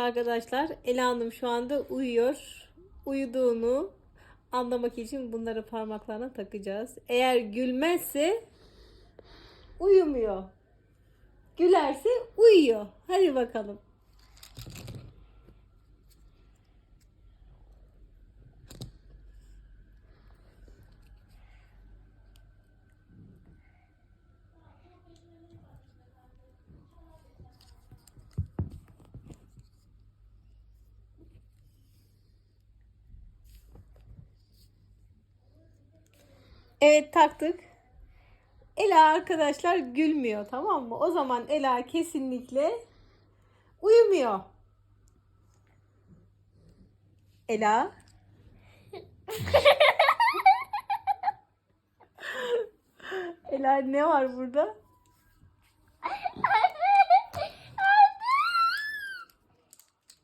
Arkadaşlar Ela Hanım şu anda uyuyor. Uyuduğunu anlamak için bunları parmaklarına takacağız. Eğer gülmezse uyumuyor. Gülerse uyuyor. Hadi bakalım. Evet taktık. Ela arkadaşlar gülmüyor tamam mı? O zaman Ela kesinlikle uyumuyor. Ela. Ela ne var burada?